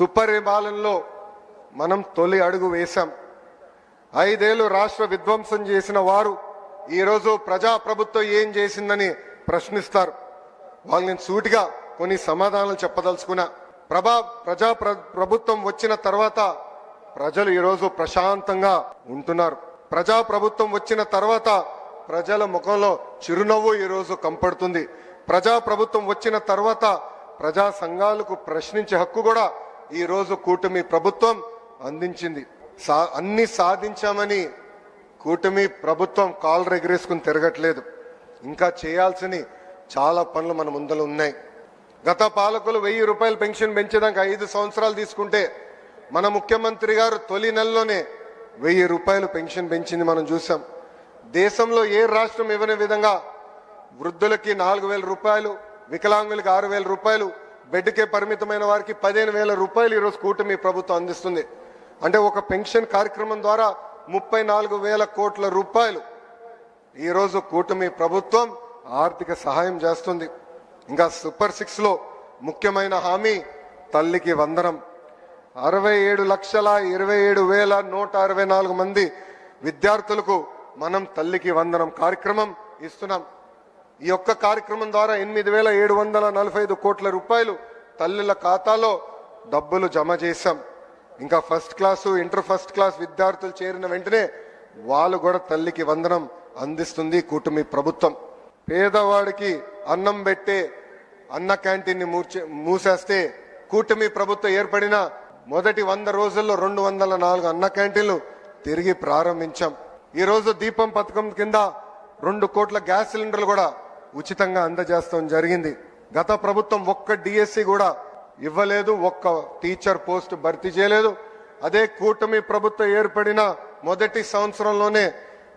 సుపరిపాలనలో మనం తొలి అడుగు వేశాం. ఐదేళ్ళు రాష్ట్ర విధ్వంసం చేసిన వారు ఈరోజు ప్రజాప్రభుత్వం ఏం చేసిందని ప్రశ్నిస్తారు. వాళ్ళని సూటిగా కొన్ని సమాధానాలు చెప్పదలుచుకున్నా. ప్రభా ప్రజా ప్రభుత్వం వచ్చిన తర్వాత ప్రజలు ఈరోజు ప్రశాంతంగా ఉంటున్నారు. ప్రజా ప్రభుత్వం వచ్చిన తర్వాత ప్రజల ముఖంలో చిరునవ్వు ఈరోజు కంపడుతుంది. ప్రజా ప్రభుత్వం వచ్చిన తర్వాత ప్రజా సంఘాలకు ప్రశ్నించే హక్కు కూడా ఈరోజు కూటమి ప్రభుత్వం అందించింది. సా అన్ని సాధించామని కూటమి ప్రభుత్వం కాళ్ళు ఎగరేసుకుని తిరగట్లేదు. ఇంకా చేయాల్సిన చాలా పనులు మన ముందలు ఉన్నాయి. గత పాలకులు వెయ్యి రూపాయలు పెన్షన్ పెంచేదానికి ఐదు సంవత్సరాలు తీసుకుంటే మన ముఖ్యమంత్రి గారు తొలి నెలలోనే వెయ్యి రూపాయలు పెన్షన్ పెంచింది మనం చూసాం దేశంలో ఏ రాష్ట్రం ఇవ్వని విధంగా వృద్ధులకి నాలుగు వేల రూపాయలు వికలాంగులకి ఆరు వేల రూపాయలు బెడ్కే పరిమితమైన వారికి పదిహేను వేల రూపాయలు ఈరోజు కూటమి ప్రభుత్వం అందిస్తుంది. అంటే ఒక పెన్షన్ కార్యక్రమం ద్వారా ముప్పై నాలుగు వేల కోట్ల రూపాయలు ఈరోజు కూటమి ప్రభుత్వం ఆర్థిక సహాయం చేస్తుంది. ఇంకా సూపర్ సిక్స్లో ముఖ్యమైన హామీ తల్లికి వందనం. అరవై ఏడు లక్షల ఇరవై ఏడు వేల నూట అరవై నాలుగు మంది విద్యార్థులకు మనం తల్లికి వందనం కార్యక్రమం ఇస్తున్నాం. ఈ యొక్క కార్యక్రమం ద్వారా ఎనిమిది వేల ఏడు వందల నలభై ఐదు కోట్ల రూపాయలు తల్లుల ఖాతాలో డబ్బులు జమ చేశాం. ఇంకా first class inter first class విద్యార్థులు చేరిన వెంటనే వాళ్ళు కూడా తల్లికి వందనం అందిస్తుంది కూటమి ప్రభుత్వం. పేదవాడికి అన్నం పెట్టే అన్న క్యాంటీన్ని మూర్చే మూసేస్తే కూటమి ప్రభుత్వం ఏర్పడిన మొదటి వంద రోజుల్లో రెండు వందల నాలుగు అన్న క్యాంటీన్లు తిరిగి ప్రారంభించాం. ఈ రోజు దీపం పథకం కింద రెండు కోట్ల గ్యాస్ సిలిండర్లు కూడా ఉచితంగా అందజేస్తాం జరిగింది. గత ప్రభుత్వం ఒక్క డిఎస్సి కూడా ఇవ్వలేదు ఒక్క టీచర్ పోస్ట్ భర్తీ చేయలేదు. అదే కూటమి ప్రభుత్వం ఏర్పడిన మొదటి సంవత్సరంలోనే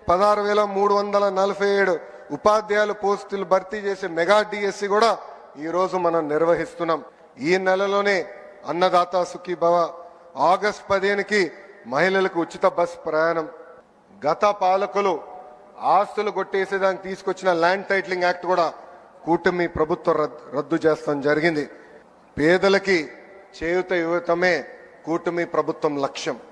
పదహారు వేల మూడు వందల నలభై ఏడు ఉపాధ్యాయుల పోస్టులు భర్తీ చేసే మెగా డిఎస్సి కూడా ఈ రోజు మనం నిర్వహిస్తున్నాం. ఈ నెలలోనే అన్నదాత సుఖీ భవ ఆగస్ట్ పదిహేనుకి మహిళలకు ఉచిత బస్ ప్రయాణం. గత పాలకులు ఆస్తులు కొట్టేసేదానికి తీసుకొచ్చిన ల్యాండ్ టైటిలింగ్ యాక్ట్ కూడా కూటమి ప్రభుత్వం రద్దు చేస్తాం జరిగింది. పేదలకి చేయుత యువతమే కూటమి ప్రభుత్వం లక్ష్యం.